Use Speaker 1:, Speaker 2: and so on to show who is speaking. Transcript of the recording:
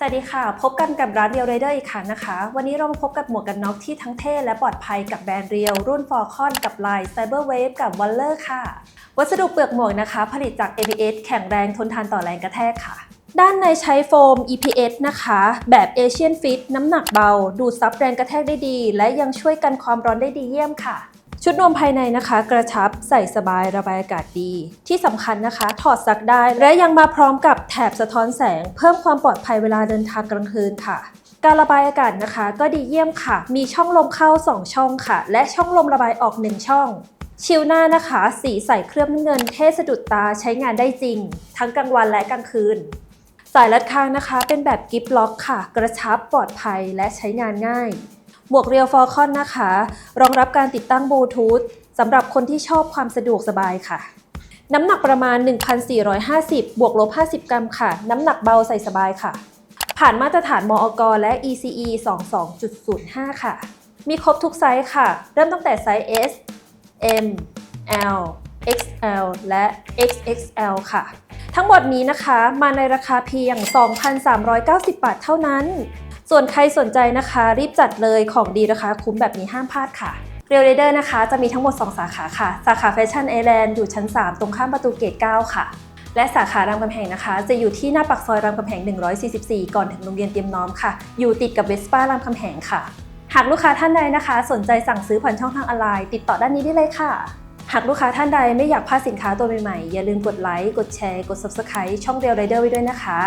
Speaker 1: สวัสดีค่ะ พบกันกับร้านเรียวไรเดอร์อีกครั้งนะคะ วันนี้เรามาพบกับหมวกกันน็อกที่ทั้งเท่และปลอดภัยกับแบรนด์เรียว รุ่นฟอร์คอนกับลาย Cyber Wave กับ w a l l e r ค่ะ วัสดุเปลือกหมวกนะคะ ผลิตจาก ABS แข็งแรงทนทานต่อแรงกระแทกค่ะ ด้านในใช้โฟม EPS นะคะ แบบ Asian Fit น้ำหนักเบา ดูดซับแรงกระแทกได้ดี และยังช่วยกันความร้อนได้ดีเยี่ยมค่ะ ชุดนวมภายในนะคะ กระชับใส่สบายระบายอากาศดี ที่สำคัญนะคะ ถอดซักได้ และยังมาพร้อมกับแถบสะท้อนแสง เพิ่มความปลอดภัยเวลาเดินทางกลางคืนค่ะ การระบายอากาศนะคะ ก็ดีเยี่ยมค่ะ มีช่องลมเข้า 2 ช่องค่ะ และช่องลมระบายออก 1 ช่อง ชิลหน้านะคะ สีใสเคลือบน้ำเงิน เท่สะดุดตาใช้งานได้จริง ทั้งกลางวันและกลางคืนสายรัดคางนะคะ เป็นแบบกิฟล็อกค่ะ กระชับปลอดภัยและใช้งานง่าย หมวกเรียวฟอร์คอนนะคะ รองรับการติดตั้งบลูทูธสำหรับคนที่ชอบความสะดวกสบายค่ะ น้ำหนักประมาณ 1,450 บวกลบ 50 กรัมค่ะ น้ำหนักเบาใส่สบายค่ะ ผ่านมาตรฐานมอกและ ECE 22.05 ค่ะ มีครบทุกไซส์ค่ะ เริ่มตั้งแต่ไซส์ S M L XL และ XXL ค่ะ ทั้งหมดนี้นะคะมาในราคาเพียง 2,390 บาทเท่านั้น ส่วนใครสนใจนะคะ รีบจัดเลยของดีราคาคุ้มแบบนี้ห้ามพลาดค่ะเรียลเดอร์นะคะจะมีทั้งหมด 2 สาขาค่ะ สาขาแฟชั่นไอแลนด์อยู่ชั้น 3 ตรงข้ามประตูเกต 9 ค่ะ และสาขารามคำแหงนะคะ จะอยู่ที่หน้าปากซอยรามคำแหง 144 ก่อนถึงโรงเรียนเตรียมน้อมค่ะ อยู่ติดกับเวสป้ารามคำแหงค่ะ หากลูกค้าท่านใดนะคะ สนใจสั่งซื้อผ่านช่องทางออนไลน์ติดต่อด้านนี้ได้เลยค่ะ หากลูกค้าท่านใดไม่อยากพลาดสินค้าตัวใหม่ๆ อย่าลืมกดไลค์ กดแชร์ กด Subscribe ช่องเรียวไรเดอร์ไว้ด้วยนะคะ